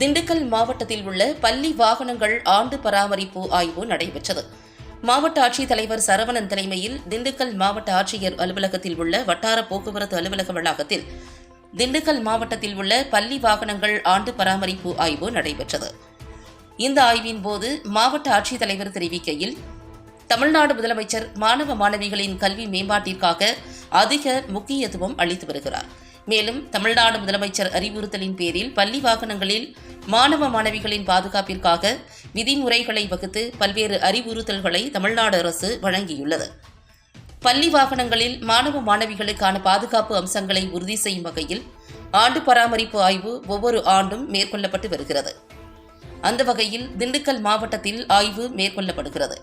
திண்டுக்கல் மாவட்டத்தில் உள்ள பள்ளி வாகனங்கள் ஆண்டு பராமரிப்பு ஆய்வு நடைபெற்றது. மாவட்ட ஆட்சித்தலைவர் சரவணன் தலைமையில் திண்டுக்கல் மாவட்ட ஆட்சியர் அலுவலகத்தில் உள்ள வட்டார போக்குவரத்து அலுவலக வளாகத்தில் திண்டுக்கல் மாவட்டத்தில் உள்ள பள்ளி வாகனங்கள் ஆண்டு பராமரிப்பு ஆய்வு நடைபெற்றது. இந்த ஆய்வின் போது மாவட்ட ஆட்சித்தலைவர் தெரிவிக்கையில் தமிழ்நாடு முதலமைச்சர் மாணவ மாணவிகளின் கல்வி மேம்பாட்டிற்காக அதிக முக்கியத்துவம் அளித்து வருகிறார். மேலும் தமிழ்நாடு முதலமைச்சர் அறிவுறுத்தலின் பேரில் பள்ளி வாகனங்களில் மாணவ மாணவிகளின் பாதுகாப்பிற்காக விதிமுறைகளை வகுத்து பல்வேறு அறிவுறுத்தல்களை தமிழ்நாடு அரசு வழங்கியுள்ளது. பள்ளி வாகனங்களில் மாணவ மாணவிகளுக்கான பாதுகாப்பு அம்சங்களை உறுதி செய்யும் வகையில் ஆண்டு பராமரிப்பு ஆய்வு ஒவ்வொரு ஆண்டும் மேற்கொள்ளப்பட்டு வருகிறது. அந்த வகையில் திண்டுக்கல் மாவட்டத்தில் ஆய்வு மேற்கொள்ளப்படுகிறது.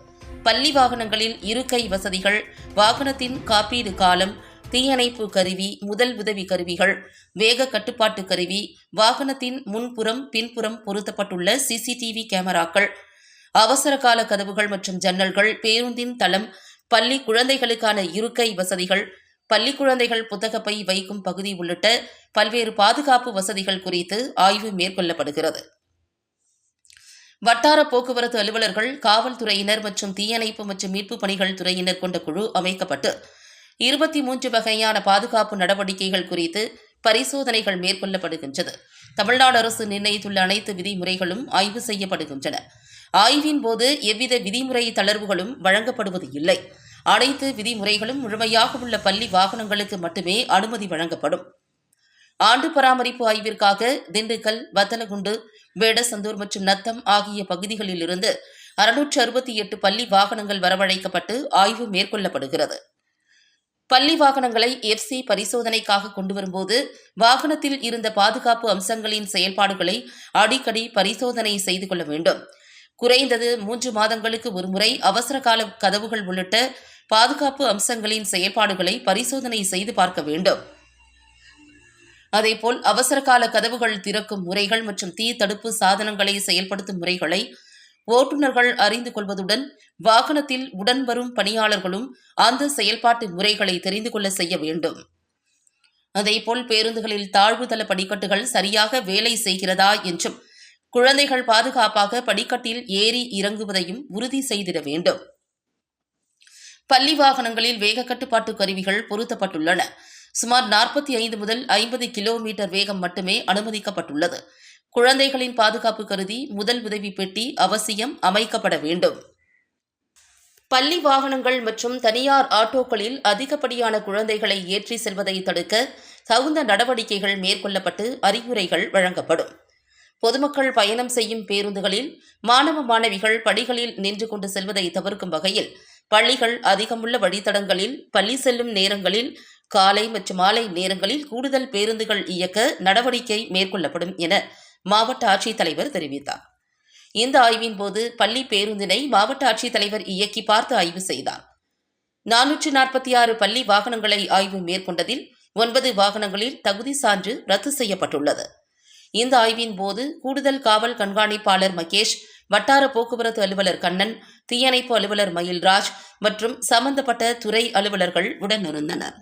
பள்ளி வாகனங்களில் இருக்கை வசதிகள் வாகனத்தின் காப்பீடு காலம் தீயணைப்பு கருவி முதல் உதவி கருவிகள் வேக கட்டுப்பாட்டு கருவி வாகனத்தின் முன்புறம் பின்புறம் பொருத்தப்பட்டுள்ள சிசிடிவி கேமராக்கள் அவசர கால கதவுகள் மற்றும் ஜன்னல்கள் பேருந்தின் தளம் பள்ளி குழந்தைகளுக்கான இருக்கை வசதிகள் பள்ளி குழந்தைகள் புத்தகப்பை வைக்கும் பகுதி உள்ளிட்ட பல்வேறு பாதுகாப்பு வசதிகள் குறித்து ஆய்வு மேற்கொள்ளப்படுகிறது. வட்டார போக்குவரத்து அலுவலர்கள் காவல்துறையினர் மற்றும் தீயணைப்பு மற்றும் மீட்பு பணிகள் துறையினர் கொண்ட குழு அமைக்கப்பட்டு இருபத்தி மூன்று வகையான பாதுகாப்பு நடவடிக்கைகள் குறித்து பரிசோதனைகள் மேற்கொள்ளப்படுகின்றது. தமிழ்நாடு அரசு நிர்ணயித்துள்ள அனைத்து விதிமுறைகளும் ஆய்வு செய்யப்படுகின்றன. ஆய்வின் போது எவ்வித விதிமுறை தளர்வுகளும் வழங்கப்படுவது இல்லை. அனைத்து விதிமுறைகளும் முழுமையாக உள்ள பள்ளி வாகனங்களுக்கு மட்டுமே அனுமதி வழங்கப்படும். ஆண்டு பராமரிப்பு ஆய்விற்காக திண்டுக்கல் வத்தலகுண்டு வேடசந்தூர் மற்றும் நத்தம் ஆகிய பகுதிகளிலிருந்து அறுநூற்று அறுபத்தி எட்டு பள்ளி வாகனங்கள் வரவழைக்கப்பட்டு ஆய்வு மேற்கொள்ளப்படுகிறது. பள்ளி வாகனங்களை எஃப்சி பரிசோதனைக்காக கொண்டு வரும்போது வாகனத்தில் இருந்த பாதுகாப்பு அம்சங்களின் செயல்பாடுகளை அடிக்கடி பரிசோதனை செய்து கொள்ள வேண்டும். குறைந்தது மூன்று மாதங்களுக்கு ஒருமுறை அவசர கால கதவுகள் உள்ளிட்ட பாதுகாப்பு அம்சங்களின் செயல்பாடுகளை பரிசோதனை செய்து பார்க்க வேண்டும். அதேபோல் அவசர கால கதவுகள் திறக்கும் முறைகள் மற்றும் தீ தடுப்பு சாதனங்களை செயல்படுத்தும் முறைகளை ஓட்டுநர்கள் அறிந்து கொள்வதுடன் வாகனத்தில் உடன் வரும் பணியாளர்களும் அந்த செயல்பாட்டு முறைகளை தெரிந்து கொள்ள செய்ய வேண்டும். அதேபோல் பேருந்துகளில் தாழ்வுதள படிக்கட்டுகள் சரியாக வேலை செய்கிறதா என்றும் குழந்தைகள் பாதுகாப்பாக படிக்கட்டில் ஏறி இறங்குவதையும் உறுதி செய்திட வேண்டும். பள்ளி வாகனங்களில் வேக கட்டுப்பாட்டு கருவிகள் பொருத்தப்பட்டுள்ளன. சுமார் நாற்பத்தி ஐந்து முதல் ஐம்பது கிலோமீட்டர் வேகம் மட்டுமே அனுமதிக்கப்பட்டுள்ளது. குழந்தைகளின் பாதுகாப்பு கருதி முதல் உதவி பெட்டி அவசியம் அமைக்கப்பட வேண்டும். பள்ளி வாகனங்கள் மற்றும் தனியார் ஆட்டோக்களில் அதிகப்படியான குழந்தைகளை ஏற்றி செல்வதை தடுக்க தகுந்த நடவடிக்கைகள் மேற்கொள்ளப்பட்டு அறிவுரைகள் வழங்கப்படும். பொதுமக்கள் பயணம் செய்யும் பேருந்துகளில் மாணவ மாணவிகள் படிகளில் நின்று கொண்டு செல்வதை தவிர்க்கும் வகையில் பள்ளிகள் அதிகமுள்ள வழித்தடங்களில் பள்ளி செல்லும் நேரங்களில் காலை மற்றும் மாலை நேரங்களில் கூடுதல் பேருந்துகள் இயக்க நடவடிக்கை மேற்கொள்ளப்படும் என மாவட்ட ஆட்சித்தலைவர் தெரிவித்தார். இந்த ஆய்வின் போது பள்ளி பேருந்தினை மாவட்ட ஆட்சித்தலைவர் இயக்கி பார்த்து ஆய்வு செய்தார். நானூற்று நாற்பத்தி ஆறு பள்ளி வாகனங்களை ஆய்வு மேற்கொண்டதில் ஒன்பது வாகனங்களில் தகுதி சான்று ரத்து செய்யப்பட்டுள்ளது. இந்த ஆய்வின் போது கூடுதல் காவல் கண்காணிப்பாளர் மகேஷ் வட்டார போக்குவரத்து அலுவலர் கண்ணன் தீயணைப்பு அலுவலர் மயில்ராஜ் மற்றும் சம்பந்தப்பட்ட துறை அலுவலர்கள் உடனிருந்தனர்.